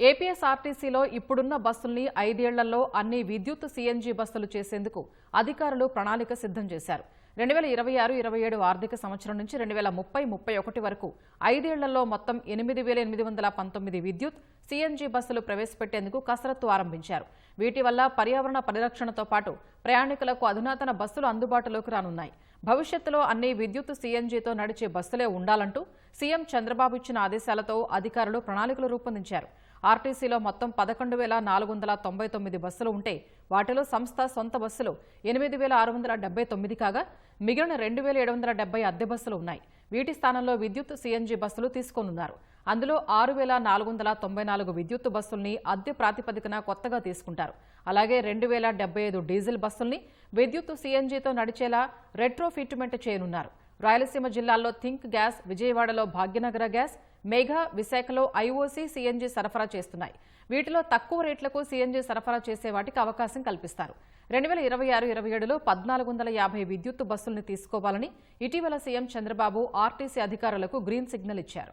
ఏపీఎస్ఆర్టీసీలో ఇప్పుడున్న బస్సుల్ని ఐదేళ్ళలో అన్ని విద్యుత్ సీఎన్జీ బస్సులు చేసేందుకు అధికారులు ప్రణాళిక సిద్ధం చేశారు. రెండు వేల ఇరవై ఆరు ఇరవై ఏడు ఆర్థిక సంవత్సరం నుంచి రెండు వేల ముప్పై ముప్పై ఒకటి వరకు ఐదేళ్ళలో మొత్తం ఎనిమిది వేల ఎనిమిది వందల పంతొమ్మిది విద్యుత్ సీఎన్జీ బస్సులు ప్రవేశపెట్టేందుకు కసరత్తు ఆరంభించారు. వీటి వల్ల పర్యావరణ పరిరక్షణతో పాటు ప్రయాణికులకు అధునాతన బస్సులు అందుబాటులోకి రానున్నాయి. భవిష్యత్తులో అన్ని విద్యుత్ సీఎన్జీతో నడిచే బస్సులే ఉండాలంటూ సీఎం చంద్రబాబు ఇచ్చిన ఆదేశాలతో అధికారులు ప్రణాళికలు రూపొందించారు. ఆర్టీసీలో మొత్తం పదకొండు వేల నాలుగు వందల తొంభై తొమ్మిది బస్సులు ఉంటే వాటిలో సంస్థ సొంత బస్సులు ఎనిమిది వేల ఆరు వందల డెబ్బై తొమ్మిది కాగా మిగిలిన రెండు వేల ఏడు వందల డెబ్బై అద్దె బస్సులు ఉన్నాయి. వీటి స్థానంలో విద్యుత్ సీఎన్జీ బస్సులు తీసుకోనున్నారు. అందులో ఆరు వేల నాలుగు వందల తొంభై నాలుగు విద్యుత్ బస్సుల్ని అద్దె ప్రాతిపదికన కొత్తగా తీసుకుంటారు. అలాగే రెండు వేల డెబ్బై ఐదు డీజిల్ బస్సుల్ని విద్యుత్ సీఎన్జీతో నడిచేలా రెట్రో ఫిట్మెంట్ చేయనున్నారు. రాయలసీమ జిల్లాల్లో థింక్ గ్యాస్ విజయవాడలో భాగ్యనగర గ్యాస్ మేఘా విశాఖలో ఐఓసీ సీఎన్జీ సరఫరా చేస్తున్నాయి. వీటిలో తక్కువ రేట్లకు సీఎన్జీ సరఫరా చేసే వాటికి అవకాశం కల్పిస్తారు. రెండు వేల ఇరవై ఆరు ఇరవై ఏడులో పద్నాలుగు వందల యాభై విద్యుత్ బస్సుల్ని తీసుకోవాలని ఇటీవల సీఎం చంద్రబాబు ఆర్టీసీ అధికారులకు గ్రీన్ సిగ్నల్ ఇచ్చారు.